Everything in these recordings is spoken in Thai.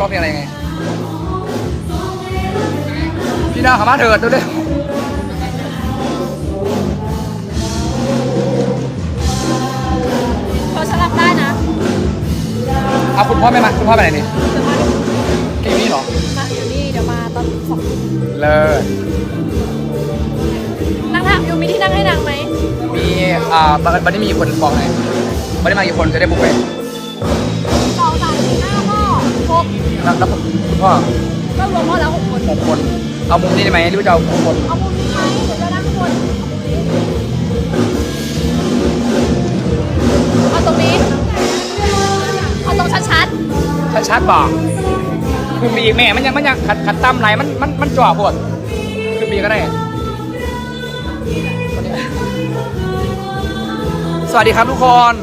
ร้องเพลงอะไรไง พี่ดาวขามาเถิดดูดิพอฉันรับได้นะเอาคุณพ่อไม่มาคุณพ่อไปไหนนี่เกมนี้เหรอ มาอยู่นี่เดี๋ยวมาตอนสองเลิศนั่งทำอยู่มีที่นั่งให้นางไหม มี อ่าบันนี้มีคนบอกไงบันนี้มากี่คนจะได้บุกไป แล้วแล้วคุณพ่อก็รวมพ่อแล้วหกคนหกคน เอามุมนี้ได้ไหมหรือว่าจะเอาทุกคนเอามุมนี้ไหมเดี๋ยวจะนั่งข้างบนเอาตรงนี้เอาตรงชัดชัดๆบอกคือมีอีกแม่มันยังมันยังขัดขัดตามไหลมันมันมันจ่อปวดคือมีก็ได้ สวัสดีครับทุกคน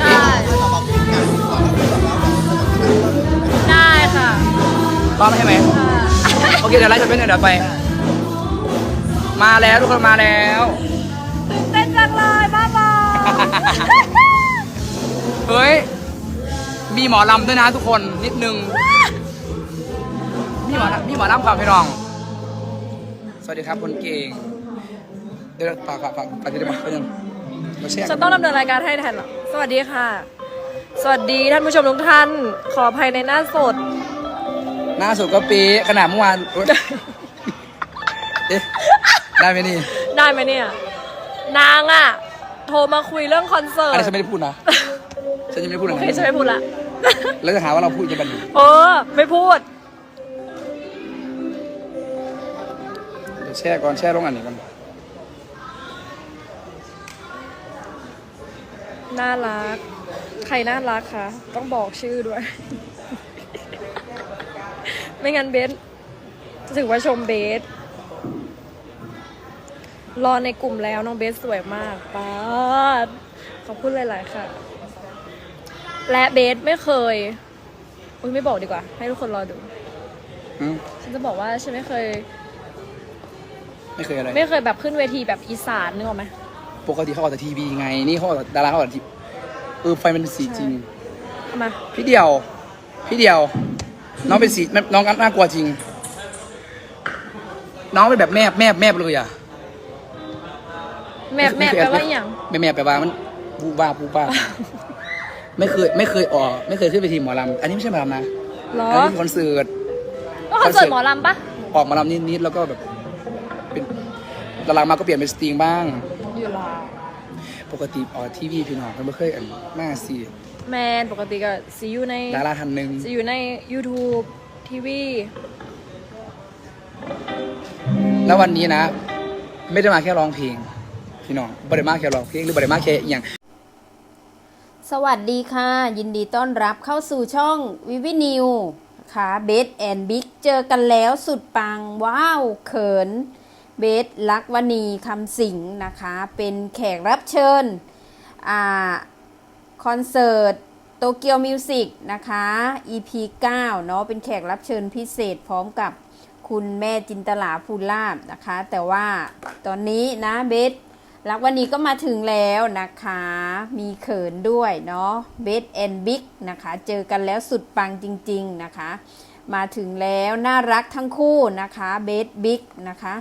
ได้จะบอกพี่กันก่อนแล้วแบบว่าแบบได้ค่ะพร้อมใช่ไหมค่ะโอเคเดี๋ยวไลฟ์จะเป็นเดี๋ยวไป มาแล้วทุกคนมาแล้วตื่นเต้นจังเลยบ้าบอเฮ้ย มีหมอลำด้วยนะทุกคนนิดนึง มีหมอลำมีหมอลำความพี่น้อง สวัสดีครับคนเก่ง เดี๋ยวฝากฝากฝากฝากที่ได้มาเพื่อน มาแชร์ฉันต้องดำเนินรายการให้แทนเหรอสวัสดีค่ะ สวัสดีท่านผู้ชมทุกท่าน ขออภัยในหน้าสด หน้าสุดก็ปีดขนาดเมื่อวานอุ๊ยเอ๊ะได้ไหมนี่ได้ไหมเนี่ย นางอะโทรมาคุยเรื่องคอนเสิอันร์นี้ตฉันไม่ได้พูดนะฉันยังไม่ได้พูดโออะไรเคฉันไม่พูดละ แล้วจะหาว่าเราพูดจะบันเออ ไม่พูด เดี๋ยวแช่ก่อนแช่ลงอันนี้ก่อน น่ารัก ใครน่ารักคะต้องบอกชื่อด้วย ไม่งั้นเบสจะถือว่าชมเบสรอในกลุ่มแล้วน้องเบสสวยมากป้าดขอบคุณหลาย ๆ ค่ะ และเบสไม่เคย อุ้ยไม่บอกดีกว่า ให้ทุกคนรอดู อืมฉันจะบอกว่าฉันไม่เคย ไม่เคยอะไร ไม่เคยแบบขึ้นเวทีแบบอีสานนึกออกไหม ปกติเขาออกแต่ทีวีไง นี่เขาออกแต่ดาราเขาออกแต่ทีเออไฟมันเป็นสีจริงเอามาพี่เดียว พี่เดียว น้องเป็นสีน้องน่ากลัวจริง น้องเป็นแบบแม่แม่แม่เลยอะแมบแมบแปลว่าอหย่างแม่แม่แปลว่ามันบูบ้าบูบ้าไม่เคยไม่เคยออกไม่เคยขึ้นไปทีหมอลำอันนี้ไม่ใช่หมอลำนะเหรออันนี้เป็นคอนเสิร์ตก็คอนเสิร์ตหมอลำปะออกหมาลำนิดๆแล้วก็แบบ เป็นดารามาก็เปลี่ยนเป็นสตริงบ้าง อ ยู่ลาวปกติออกทีวีพี่น้องมันไม่เคยอันหน้าสีแมนปกติก็ซีอยู่ในดาราท่านหนึ่งซีอยู่ใน YouTube ทีวีแล้ววันนี้นะ ไม่ได้มาแค่ร้องเพลงพี่น้องบริมาแค่ร้องเพลงหรือบริมาแค่อหย่างสวัสดีค่ะ ยินดีต้อนรับเข้าสู่ช่องวิวินิวค่ะเบสแอนบิ๊กเจอกันแล้วสุดปัง ว้าว เขิน เบสลักวณีคำสิงนะคะ เป็นแขกรับเชิญคอนเสิร์ตโตเกียวมิวสิกนะคะ EP 9 เนาะเป็นแขกรับเชิญพิเศษพร้อมกับคุณแม่จินตลาภูลาบนะคะ แต่ว่าตอนนี้นะเบสรักวันนี้ก็มาถึงแล้วนะคะ มีเขินด้วยเนาะเบสแอนบิ๊กนะคะ เจอกันแล้วสุดปังจริง ๆนะคะ มาถึงแล้วน่ารักทั้งคู่นะคะเบสบิ๊กนะคะ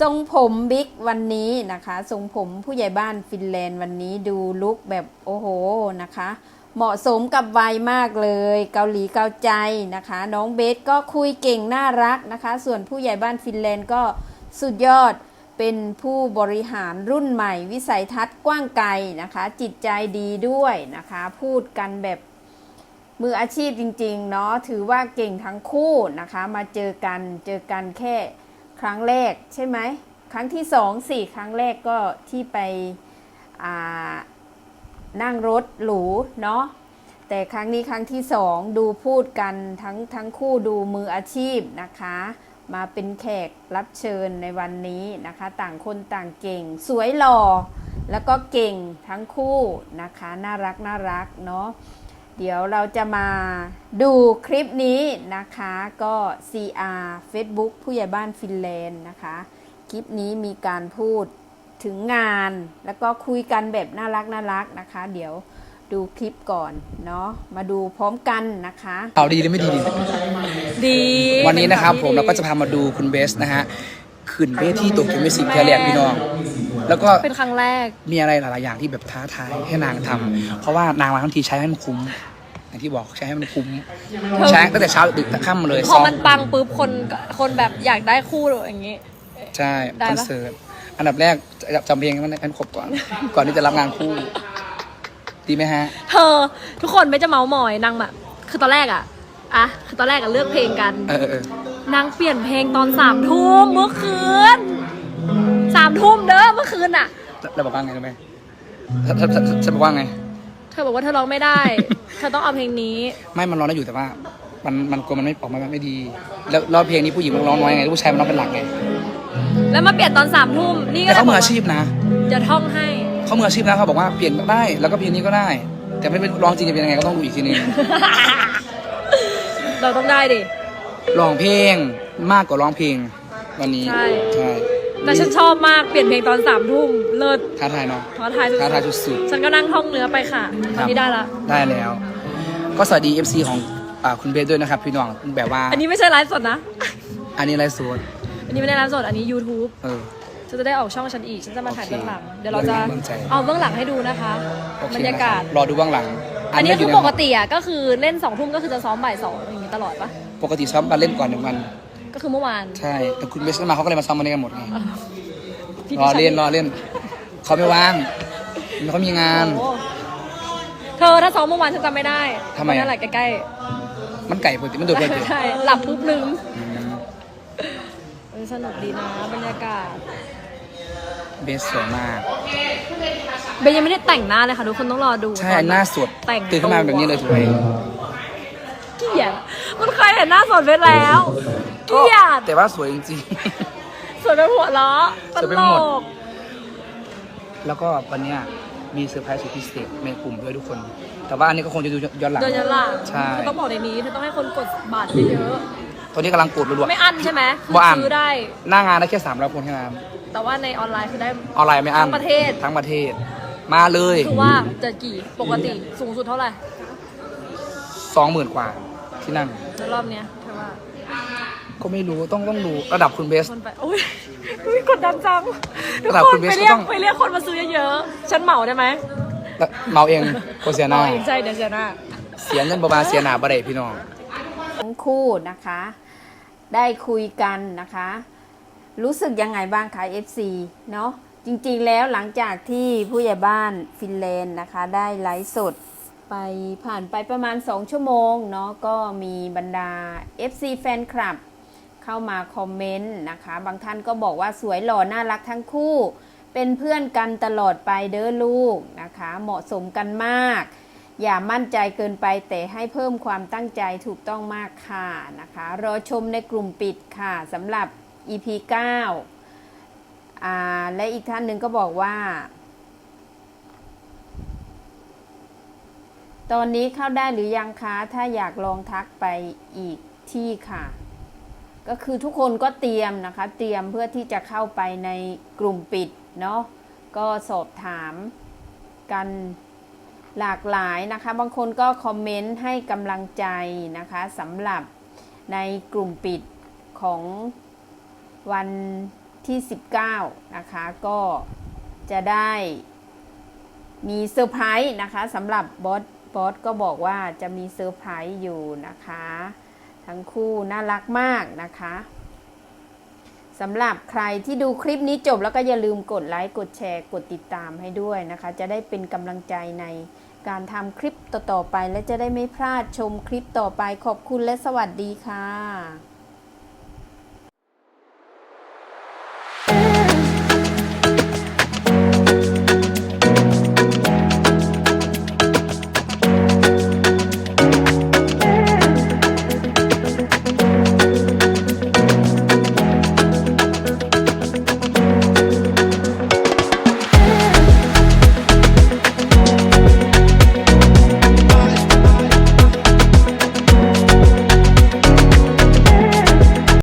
ทรงผมบิ๊กวันนี้นะคะ ทรงผมผู้ใหญ่บ้านฟินแลนด์วันนี้ดูลุคแบบโอ้โหนะคะ เหมาะสมกับวัยมากเลย เกาหลีเกาใจนะคะ น้องเบสก็คุยเก่งน่ารักนะคะ ส่วนผู้ใหญ่บ้านฟินแลนด์ก็สุดยอดเป็นผู้บริหารรุ่นใหม่ วิสัยทัศน์กว้างไกลนะคะ จิตใจดีด้วยนะคะ พูดกันแบบมืออาชีพจริงๆเนาะถือว่าเก่งทั้งคู่นะคะ มาเจอกันเจอกันแค่ ครั้งแรกใช่ไหมครั้งที่สองสี่ครั้งแรกก็ที่ไปนั่งรถหรูเนาะแต่ครั้งนี้ครั้งที่สองดูพูดกันทั้งทั้งคู่ดูมืออาชีพนะคะ มาเป็นแขกรับเชิญในวันนี้นะคะ ต่างคนต่างเก่ง สวยหล่อแล้วก็เก่งทั้งคู่นะคะ น่ารักน่ารักเนาะ เดี๋ยวเราจะมาดูคลิปนี้นะคะก็ CR Facebook ผู้ใหญ่บ้านฟินแลนด์นะคะ คลิปนี้มีการพูดถึงงาน แล้วก็คุยกันแบบน่ารักน่ารักนะคะ เดี๋ยวดูคลิปก่อนเนาะมาดูพร้อมกันนะคะเอาดีหรือไม่ดีดี ดีวันนี้นะครับผมป็เราก็จะพามาดูคุณเบสนะฮะ ขึ้นเวทีโตเกียวมิวสิกเทอร์แลนด์พี่น้อง แล้วก็เป็นครั้งแรก มีอะไรหลายๆอย่างที่แบบท้าทายให้นางทำเพราะว่านางมาทั้งทีใช้ให้มันคุ้มอย่างที่บอกใช้ให้มันคุ้มใช้ตั้งแต่เช้าดึกค่ำมาเลยพอซ้อมมันปังปุ๊บคนคนแบบอยากได้คู่อย่างนี้ ใช่ได้คปะ อนเสิร์ตอันดับแรกจะจำเพลงให้มันให้มันครบก่อน ก่อนที่จะรับงานคู่ ดีไหมฮะ เธอทุกคนไม่จะเมาส์มอยนางแบบคือตอนแรกอะอะคือตอนแรกอะเลือกเพลงกัน เออเออเออ นางเปลี่ยนเพลงตอนสามทุ่มเมื่อคืนสามทุ่มเด้อเมื่อคืนอะเราบอกว่าไงรู้ไหมฉันฉันฉันฉันบอกว่าไง เธอบอกว่าเธอร้องไม่ได้ เธอต้องเอาเพลงนี้ ไม่มันร้องได้อยู่แต่ว่า มันมันกลัวมันไม่ออกมาไม่ดี แล้วแล้วเพลงนี้ผู้หญิงมันร้องน้อยไงผู้ชายมันร้องเป็นหลักไงแล้วมาเปลี่ยนตอนสามทุ่มนี่ก็แต่เขามือลยบกว่อาชีพนะจะท่องให้ เขามืออาชีพนะเขาบอกว่าเปลี่ยนได้แล้วก็เพลงนี้ก็ได้ แต่ไม่เป็นร้องจริงจะเป็นยังไงก็ต้องดูอีกทีนึง เราต้องได้ดิ ร้องเพลงมากกว่าร้องเพลงวันนี้ ใช่ ใช่แต่ฉันชอบมากเปลี่ยนเพลงตอนสามทุ่มเลิศท้าทายเนาะ ท้าทายสุดท้าทายสุดๆฉันก็นั่งท่องเนื้อไปค่ะตอนนี้ได้ละ ได้แล้ว ก็สวัสดี FC ของอ่าคุณเบสด้วยนะครับ พี่น้องแบบว่า อันนี้ไม่ใช่ไลฟ์สดนะ อันนี้ไลฟ์สดอันนี้ไม่ได้ไลฟ์สดอันนี้ YouTube เออ ฉันจะได้ออกช่องฉันอีก ฉันจะมาถ่ายโอเคเบื้องหลัง เดี๋ยวเราจะเบื้องใจ เอาเบื้องหลังให้ดูนะคะ โอเคบรรยากาศ นะครับรอดูเบ้างหลังอันนี้ไม่คือในปกติอะก็คือเล่นสองทุ่มก็คือจะซ้อมบ่ายสองอย่างนี้ตลอดปะ ปกติซ้อมการเล่นก่อนหนึ่งวัน ก็คือเมื่อวาน ใช่ แต่คุณเบสมาเขาก็เลยมาซ้อมวันนี้กันหมดไงพี่รอเล่นพี่รอเล่น เขาไม่ว่างเขามีงาน โอ้เธอถ้าซ้อมเมื่อวานฉันจำไม่ได้ทำไมอะ นั่นแหละใกล้มันไก่ปกติมันโดดไปๆเดียวใช่หลับปุ๊บลืมอืมเออสนุกดีนะบรรยากาศเบสสวยมาก เบนยังไม่ได้แต่งหน้าเลยค่ะทุกคนต้องรอดูใช่ตอหน้าสดแต่งตื่นขึ้นมาแบบนี้เลยถูกไหมเกลียด มันเคยเห็นหน้าสดเบนแล้วเกลียดแต่ว่าสวยจริง สวยไปหัวเราะตสวยไปลหมด กๆ แล้วก็วันเนี้ยมีเซอร์ไพรส์สุดพิเศษในกลุ่มด้วยทุกคน แต่ว่าอันนี้ก็คงจะดูย้อนหลังเดินยันหลังใช่ เธอต้องบอกในนี้เธอต้องให้คนกดบัตรเยอะตอนนี้กำลังกดรัวๆ ไม่อั้นใช่ไหมคือบ่อั้น ซื้อได้ๆหน้างานได้แค่สามร้อยคนแค่นั้นแต่ว่าในออนไลน์คือได้ ออนไลน์ไม่อั้นทั้งประเทศ ทั้งประเทศ มาเลยคือว่าจะกี่ปกติสูงสุดเท่าไหร่ สองหมื่นกว่า ที่นั่งในรอบเนี้ยเธอว่าก็ไม่รู้ต้องต้องดูระดับคุณเบส คนไปอุ้ยอุ้ยกดดันจังทุกระดับคคุนณเบสไปเรียกก็ต้อง ไปเรียกคนมาซื้อเยอะๆฉันเหมาได้ไหมแล้วเมาเองโคเสียหน้าเอาเองใช่เดี๋ยวเสียหน้า เสียเงินประมาณเสียหนาบะเดพี่น้อง ทั้งคู่นะคะ ได้คุยกันนะคะ รู้สึกยังไงบ้างคะ FC เนาะจริงๆแล้วหลังจากที่ผู้ใหญ่บ้านฟินแลนด์นะคะ ได้ไลฟ์สด ไปผ่านไปประมาณ 2 ชั่วโมงเนาะก็มีบรรดา FC แฟนคลับ เข้ามาคอมเมนต์นะคะ บางท่านก็บอกว่าสวยหล่อน่ารักทั้งคู่ เป็นเพื่อนกันตลอดไปเด้อลูกนะคะ เหมาะสมกันมาก อย่ามั่นใจเกินไปแต่ให้เพิ่มความตั้งใจถูกต้องมากค่ะนะคะ รอชมในกลุ่มปิดค่ะสำหรับ EP 9อ่าและอีกท่านหนึ่งก็บอกว่า ตอนนี้เข้าได้หรือยังคะ ถ้าอยากลองทักไปอีกที่ค่ะ ก็คือทุกคนก็เตรียมนะคะ เตรียมเพื่อที่จะเข้าไปในกลุ่มปิดเนาะ ก็สอบถามกันหลากหลายนะคะ บางคนก็คอมเมนต์ให้กำลังใจนะคะสำหรับในกลุ่มปิดของวันที่ 19 นะคะ ก็จะได้มีเซอร์ไพรส์นะคะสำหรับบอส บอสก็บอกว่าจะมีเซอร์ไพรส์อยู่นะคะ ทั้งคู่น่ารักมากนะคะสำหรับใครที่ดูคลิปนี้จบแล้วก็อย่าลืมกดไลค์ กดแชร์ กดติดตามให้ด้วยนะคะ จะได้เป็นกำลังใจในการทำคลิปต่อๆไป และจะได้ไม่พลาดชมคลิปต่อไปขอบคุณและสวัสดีค่ะ